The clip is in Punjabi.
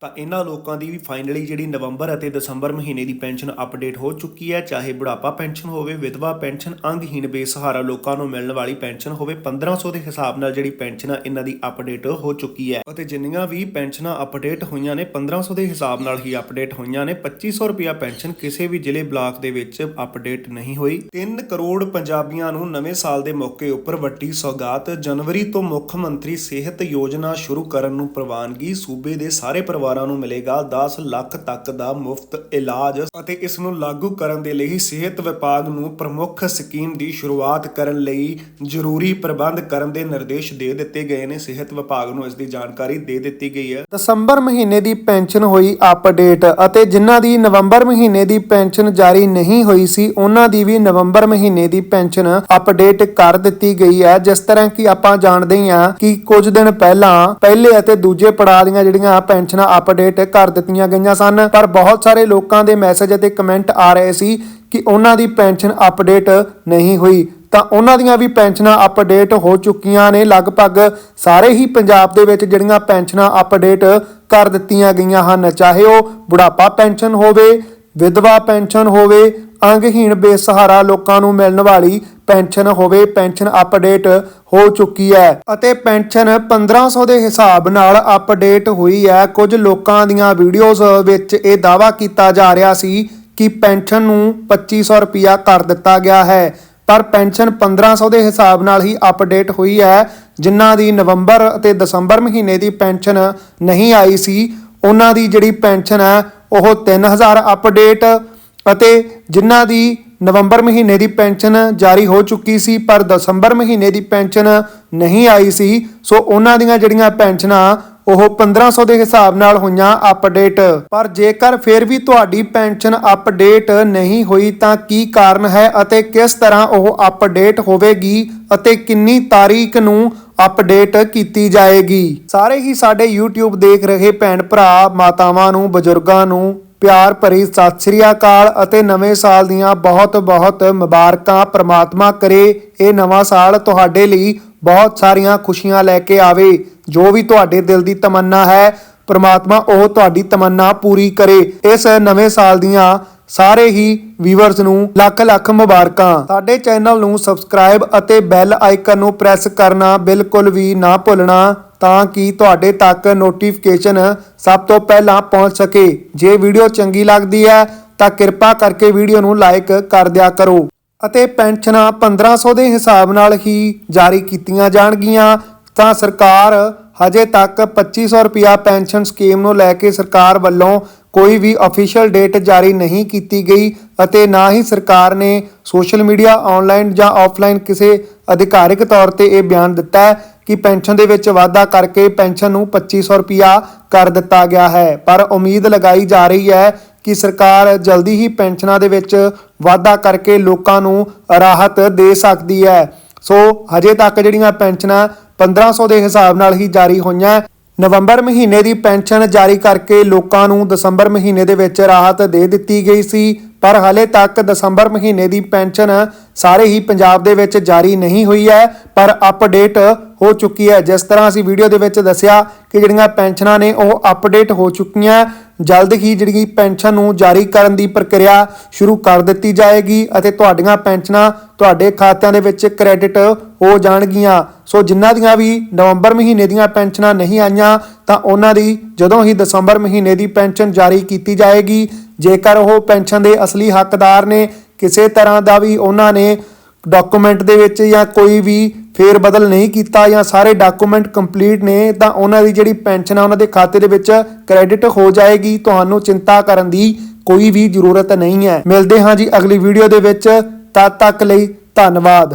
ਤਾਂ ਇਹਨਾਂ ਲੋਕਾਂ ਦੀ ਵੀ ਫਾਈਨਲੀ ਜਿਹੜੀ ਨਵੰਬਰ ਅਤੇ ਦਸੰਬਰ ਮਹੀਨੇ ਦੀ ਪੈਨਸ਼ਨ ਅਪਡੇਟ ਹੋ ਚੁੱਕੀ ਹੈ, ਚਾਹੇ ਬੁਢਾਪਾ ਪੈਨਸ਼ਨ ਹੋਵੇ, ਵਿਧਵਾ ਪੈਨਸ਼ਨ, ਅੰਗਹੀਣ ਬੇਸਹਾਰਾ ਲੋਕਾਂ ਨੂੰ ਮਿਲਣ ਵਾਲੀ ਪੈਨਸ਼ਨ ਹੋਵੇ 1500 ਦੇ ਹਿਸਾਬ ਨਾਲ ਜਿਹੜੀ ਪੈਨਸ਼ਨ ਆ, ਇਹਨਾਂ ਦੀ ਅਪਡੇਟ ਹੋ ਚੁੱਕੀ ਹੈ। ਅਤੇ ਜਿੰਨੀਆਂ ਵੀ ਪੈਨਸ਼ਨਾਂ ਅਪਡੇਟ ਹੋਈਆਂ ਨੇ 1500 ਦੇ ਹਿਸਾਬ ਨਾਲ ਹੀ ਅਪਡੇਟ ਹੋਈਆਂ ਨੇ 2500 ਰੁਪਿਆ ਪੈਨਸ਼ਨ ਕਿਸੇ ਵੀ ਜ਼ਿਲ੍ਹੇ ਬਲਾਕ ਦੇ ਵਿੱਚ ਅਪਡੇਟ ਨਹੀਂ ਹੋਈ। 3 ਕਰੋੜ ਪੰਜਾਬੀਆਂ ਨੂੰ ਨਵੇਂ ਸਾਲ ਦੇ ਮੌਕੇ ਉੱਪਰ ਵੱਡੀ ਸੌਗਾਤ, ਜਨਵਰੀ ਤੋਂ ਮੁੱਖ ਮੰਤਰੀ ਸਿਹਤ ਯੋਜਨਾ ਸ਼ੁਰੂ ਕਰਨ ਨੂੰ ਪ੍ਰਵਾਨਗੀ, ਸੂਬੇ ਦੇ ਸਾਰੇ ਪਰਿਵਾਰਾਂ ਨੂੰ ਮਿਲੇਗਾ। 10 ਲੱਖ ਤੱਕ ਦਾ ਮੁਫਤ ਇਲਾਜ ਅਤੇ ਇਸ ਨੂੰ ਲਾਗੂ ਕਰਨ ਦੇ ਲਈ ਸਿਹਤ ਵਿਭਾਗ ਨੂੰ ਪ੍ਰਮੁੱਖ ਸਕੀਮ ਦੀ ਸ਼ੁਰੂਆਤ ਕਰਨ ਲਈ ਜ਼ਰੂਰੀ ਪ੍ਰਬੰਧ ਕਰਨ ਦੇ ਨਿਰਦੇਸ਼ ਦੇ ਦਿੱਤੇ ਗਏ ਨੇ। ਸਿਹਤ ਵਿਭਾਗ ਨੂੰ ਇਸ ਦੀ ਜਾਣਕਾਰੀ ਦੇ ਦਿੱਤੀ ਗਈ ਹੈ। ਦਸੰਬਰ ਮਹੀਨੇ ਦੀ ਪੈਨਸ਼ਨ ਹੋਈ ਅਪਡੇਟ ਅਤੇ ਜਿਨ੍ਹਾਂ ਦੀ ਨਵੰਬਰ ਮਹੀਨੇ ਦੀ ਪੈਨਸ਼ਨ ਜਾਰੀ ਨਹੀਂ ਹੋਈ ਸੀ, ਉਹਨਾਂ ਦੀ ਵੀ ਨਵੰਬਰ ਮਹੀਨੇ ਦੀ ਪੈਨਸ਼ਨ ਅਪਡੇਟ ਕਰ ਦਿੱਤੀ ਗਈ ਹੈ। ਜਿਸ ਤਰ੍ਹਾਂ ਕਿ ਆਪਾਂ ਜਾਣਦੇ ਹਾਂ ਕਿ ਕੁਝ ਦਿਨ ਪਹਿਲਾਂ ਪਹਿਲੇ ਅਤੇ ਦੂਜੇ ਪੜਾਅ ਦੀਆਂ ਜਿਹੜੀਆਂ ਪੈਨਸ਼ਨਾਂ ਅਪਡੇਟ ਕਰ ਦਿੱਤੀਆਂ ਗਈਆਂ ਸਨ। ਪਰ ਬਹੁਤ ਸਾਰੇ ਲੋਕਾਂ ਦੇ ਮੈਸੇਜ ਅਤੇ ਕਮੈਂਟ ਆ ਰਹੇ ਸੀ ਕਿ ਉਹਨਾਂ ਦੀ ਪੈਨਸ਼ਨ ਅਪਡੇਟ ਨਹੀਂ ਹੋਈ। ਤਾਂ ਉਹਨਾਂ ਦੀਆਂ ਵੀ ਪੈਨਸ਼ਨਾਂ ਅਪਡੇਟ ਹੋ ਚੁੱਕੀਆਂ ਨੇ। ਲਗਭਗ ਸਾਰੇ ਹੀ ਪੰਜਾਬ ਦੇ ਵਿੱਚ ਜਿਹੜੀਆਂ ਪੈਨਸ਼ਨਾਂ ਅਪਡੇਟ ਕਰ ਦਿੱਤੀਆਂ ਗਈਆਂ ਹਨ, ਚਾਹੇ ਉਹ ਬੁਢਾਪਾ ਪੈਨਸ਼ਨ ਹੋਵੇ, ਵਿਧਵਾ ਪੈਨਸ਼ਨ ਹੋਵੇ, ਅੰਗਹੀਣ ਬੇਸਹਾਰਾ ਲੋਕਾਂ ਨੂੰ ਮਿਲਣ ਵਾਲੀ ਪੈਨਸ਼ਨ ਹੋਵੇ ਪੈਨਸ਼ਨ ਅਪਡੇਟ ਹੋ ਚੁੱਕੀ ਹੈ ਅਤੇ ਪੈਨਸ਼ਨ 1500 ਦੇ ਹਿਸਾਬ ਨਾਲ ਅਪਡੇਟ ਹੋਈ ਹੈ। ਕੁਝ ਲੋਕਾਂ ਦੀਆਂ ਵੀਡੀਓਜ਼ ਵਿੱਚ ਇਹ ਦਾਵਾ ਕੀਤਾ ਜਾ ਰਿਹਾ ਸੀ ਕਿ ਪੈਨਸ਼ਨ ਨੂੰ 2500 ਰੁਪਿਆ ਕਰ ਦਿੱਤਾ ਗਿਆ ਹੈ। ਪਰ ਪੈਨਸ਼ਨ 1500 ਦੇ ਹਿਸਾਬ ਨਾਲ ਹੀ ਅਪਡੇਟ ਹੋਈ ਹੈ। ਜਿਨ੍ਹਾਂ ਦੀ ਨਵੰਬਰ ਅਤੇ ਦਸੰਬਰ ਮਹੀਨੇ ਦੀ ਪੈਨਸ਼ਨ ਨਹੀਂ ਆਈ ਸੀ, ਉਹਨਾਂ ਦੀ ਜਿਹੜੀ ਪੈਨਸ਼ਨ ਹੈ, ਉਹ 3000 ਅਪਡੇਟ ਅਤੇ ਜਿਨ੍ਹਾਂ ਦੀ ਨਵੰਬਰ ਮਹੀਨੇ ਦੀ ਪੈਨਸ਼ਨ ਜਾਰੀ ਹੋ ਚੁੱਕੀ ਸੀ, ਪਰ ਦਸੰਬਰ ਮਹੀਨੇ ਦੀ ਪੈਨਸ਼ਨ ਨਹੀਂ ਆਈ ਸੀ। ਸੋ ਉਹਨਾਂ ਦੀਆਂ ਜਿਹੜੀਆਂ ਪੈਨਸ਼ਨਾਂ, ਉਹ 1500 ਦੇ ਹਿਸਾਬ ਨਾਲ ਹੋਈਆਂ ਅਪਡੇਟ। ਪਰ ਜੇਕਰ ਫਿਰ ਵੀ ਤੁਹਾਡੀ ਪੈਨਸ਼ਨ ਅਪਡੇਟ ਨਹੀਂ ਹੋਈ, ਤਾਂ ਕੀ ਕਾਰਨ ਹੈ ਅਤੇ ਕਿਸ ਤਰ੍ਹਾਂ ਉਹ ਅਪਡੇਟ ਹੋਵੇਗੀ ਅਤੇ ਕਿੰਨੀ ਤਾਰੀਖ ਨੂੰ ਅਪਡੇਟ ਕੀਤੀ ਜਾਏਗੀ? ਸਾਰੇ ਹੀ ਸਾਡੇ YouTube ਦੇਖ ਰਹੇ ਭੈਣ ਭਰਾ, ਮਾਤਾਵਾਂ ਨੂੰ, ਬਜ਼ੁਰਗਾਂ ਨੂੰ ਪਿਆਰ ਭਰੀ ਸਤਿ ਸ੍ਰੀ ਅਕਾਲ ਅਤੇ ਨਵੇਂ ਸਾਲ ਦੀਆਂ ਬਹੁਤ ਬਹੁਤ ਮੁਬਾਰਕਾਂ ਪ੍ਰਮਾਤਮਾ ਕਰੇ, ਇਹ ਨਵਾਂ ਸਾਲ ਤੁਹਾਡੇ ਲਈ ਬਹੁਤ ਸਾਰੀਆਂ ਖੁਸ਼ੀਆਂ ਲੈ ਕੇ ਆਵੇ, ਜੋ ਵੀ ਤੁਹਾਡੇ ਦਿਲ ਦੀ ਤਮੰਨਾ ਹੈ, ਪ੍ਰਮਾਤਮਾ ਉਹ ਤੁਹਾਡੀ ਤਮੰਨਾ ਪੂਰੀ ਕਰੇ। ਇਸ ਨਵੇਂ ਸਾਲ ਦੀਆਂ ਸਾਰੇ ਹੀ ਵੀਵਰਸ ਨੂੰ ਲੱਖ ਲੱਖ ਮੁਬਾਰਕਾਂ। ਸਾਡੇ ਚੈਨਲ ਨੂੰ ਸਬਸਕ੍ਰਾਈਬ ਅਤੇ ਬੈਲ ਆਈਕਨ ਨੂੰ ਪ੍ਰੈਸ ਕਰਨਾ ਬਿਲਕੁਲ ਵੀ ਨਾ ਭੁੱਲਣਾ ਤਾਂ ਕਿ ਤੁਹਾਡੇ ਤੱਕ ਨੋਟੀਫਿਕੇਸ਼ਨ ਸਭ ਤੋਂ ਪਹਿਲਾਂ ਪਹੁੰਚ ਸਕੇ। ਜੇ ਵੀਡੀਓ ਚੰਗੀ ਲੱਗਦੀ ਹੈ ਤਾਂ ਕਿਰਪਾ ਕਰਕੇ ਵੀਡੀਓ ਨੂੰ ਲਾਈਕ ਕਰ ਦਿਆ ਕਰੋ ਅਤੇ ਪੈਨਸ਼ਨਾਂ 1500 ਦੇ ਹਿਸਾਬ ਨਾਲ ਹੀ ਜਾਰੀ ਕੀਤੀਆਂ ਜਾਣਗੀਆਂ। ਤਾਂ ਸਰਕਾਰ ਹਜੇ ਤੱਕ 2500 ਰੁਪਿਆ ਪੈਨਸ਼ਨ ਸਕੀਮ ਨੂੰ ਲੈ ਕੇ ਸਰਕਾਰ ਵੱਲੋਂ ਕੋਈ ਵੀ ਅਫੀਸ਼ੀਅਲ ਡੇਟ ਜਾਰੀ ਨਹੀਂ ਕੀਤੀ ਗਈ ਅਤੇ ਨਾ ਹੀ ਸਰਕਾਰ ਨੇ ਸੋਸ਼ਲ ਮੀਡੀਆ ਆਨਲਾਈਨ ਜਾਂ ਆਫਲਾਈਨ ਕਿਸੇ ਅਧਿਕਾਰਿਕ ਤੌਰ ਤੇ ਇਹ ਬਿਆਨ ਦਿੱਤਾ ਹੈ ਕਿ ਪੈਨਸ਼ਨ ਦੇ ਵਿੱਚ ਵਾਧਾ ਕਰਕੇ ਪੈਨਸ਼ਨ ਨੂੰ 2500 ਰੁਪਿਆ ਕਰ ਦਿੱਤਾ ਗਿਆ ਹੈ। ਪਰ ਉਮੀਦ ਲਗਾਈ ਜਾ ਰਹੀ ਹੈ ਕਿ ਸਰਕਾਰ ਜਲਦੀ ਹੀ ਪੈਨਸ਼ਨਾਂ ਦੇ ਵਿੱਚ ਵਾਧਾ ਕਰਕੇ ਲੋਕਾਂ ਨੂੰ ਰਾਹਤ ਦੇ ਸਕਦੀ ਹੈ। ਸੋ ਹਜੇ ਤੱਕ ਜਿਹੜੀਆਂ ਪੈਨਸ਼ਨਾਂ 1500 ਦੇ ਹਿਸਾਬ ਨਾਲ ਹੀ ਜਾਰੀ ਹੋਈਆਂ ਨਵੰਬਰ ਮਹੀਨੇ ਦੀ ਪੈਨਸ਼ਨ ਜਾਰੀ ਕਰਕੇ ਲੋਕਾਂ ਨੂੰ ਦਸੰਬਰ ਮਹੀਨੇ ਦੇ ਵਿੱਚ ਰਾਹਤ ਦੇ ਦਿੱਤੀ ਗਈ ਸੀ, ਪਰ ਹਾਲੇ ਤੱਕ ਦਸੰਬਰ ਮਹੀਨੇ ਦੀ ਪੈਨਸ਼ਨ ਸਾਰੇ ਹੀ ਪੰਜਾਬ ਦੇ ਵਿੱਚ ਜਾਰੀ ਨਹੀਂ ਹੋਈ ਹੈ, ਪਰ ਅਪਡੇਟ ਹੋ ਚੁੱਕੀ ਹੈ। ਜਿਸ ਤਰ੍ਹਾਂ ਅਸੀਂ ਵੀਡੀਓ ਦੇ ਵਿੱਚ ਦੱਸਿਆ ਕਿ ਜਿਹੜੀਆਂ ਪੈਨਸ਼ਨਾਂ ਨੇ ਉਹ ਅਪਡੇਟ ਹੋ ਚੁੱਕੀਆਂ ਜਲਦ ਹੀ ਜਿਹੜੀ ਪੈਨਸ਼ਨ ਨੂੰ ਜਾਰੀ ਕਰਨ ਦੀ ਪ੍ਰਕਿਰਿਆ ਸ਼ੁਰੂ ਕਰ ਦਿੱਤੀ ਜਾਏਗੀ ਅਤੇ ਤੁਹਾਡੀਆਂ ਪੈਨਸ਼ਨਾਂ ਤੁਹਾਡੇ ਖਾਤਿਆਂ ਦੇ ਵਿੱਚ ਕ੍ਰੈਡਿਟ ਹੋ ਜਾਣਗੀਆਂ। ਸੋ ਜਿਨ੍ਹਾਂ ਦੀਆਂ ਵੀ ਨਵੰਬਰ ਮਹੀਨੇ ਦੀਆਂ ਪੈਨਸ਼ਨਾਂ ਨਹੀਂ ਆਈਆਂ, ਤਾਂ ਉਹਨਾਂ ਦੀ ਜਦੋਂ ਹੀ ਦਸੰਬਰ ਮਹੀਨੇ ਦੀ ਪੈਨਸ਼ਨ ਜਾਰੀ ਕੀਤੀ ਜਾਏਗੀ, ਜੇਕਰ ਉਹ ਪੈਨਸ਼ਨ ਦੇ ਅਸਲੀ ਹੱਕਦਾਰ ਨੇ, ਕਿਸੇ ਤਰ੍ਹਾਂ ਦਾ ਵੀ ਉਹਨਾਂ ਨੇ ਡਾਕੂਮੈਂਟ ਦੇ ਵਿੱਚ ਜਾਂ ਕੋਈ ਵੀ ਫੇਰ ਬਦਲ ਨਹੀਂ ਕੀਤਾ ਜਾਂ ਸਾਰੇ ਡਾਕੂਮੈਂਟ ਕੰਪਲੀਟ ਨੇ, ਤਾਂ ਉਹਨਾਂ ਦੀ ਜਿਹੜੀ ਪੈਨਸ਼ਨ ਆ, ਉਹਨਾਂ ਦੇ ਖਾਤੇ ਦੇ ਵਿੱਚ ਕ੍ਰੈਡਿਟ ਹੋ ਜਾਏਗੀ। ਤੁਹਾਨੂੰ ਚਿੰਤਾ ਕਰਨ ਦੀ ਕੋਈ ਵੀ ਜ਼ਰੂਰਤ ਨਹੀਂ ਹੈ। ਮਿਲਦੇ ਹਾਂ ਜੀ ਅਗਲੀ ਵੀਡੀਓ ਦੇ ਵਿੱਚ। ਤਦ ਤੱਕ ਲਈ ਧੰਨਵਾਦ।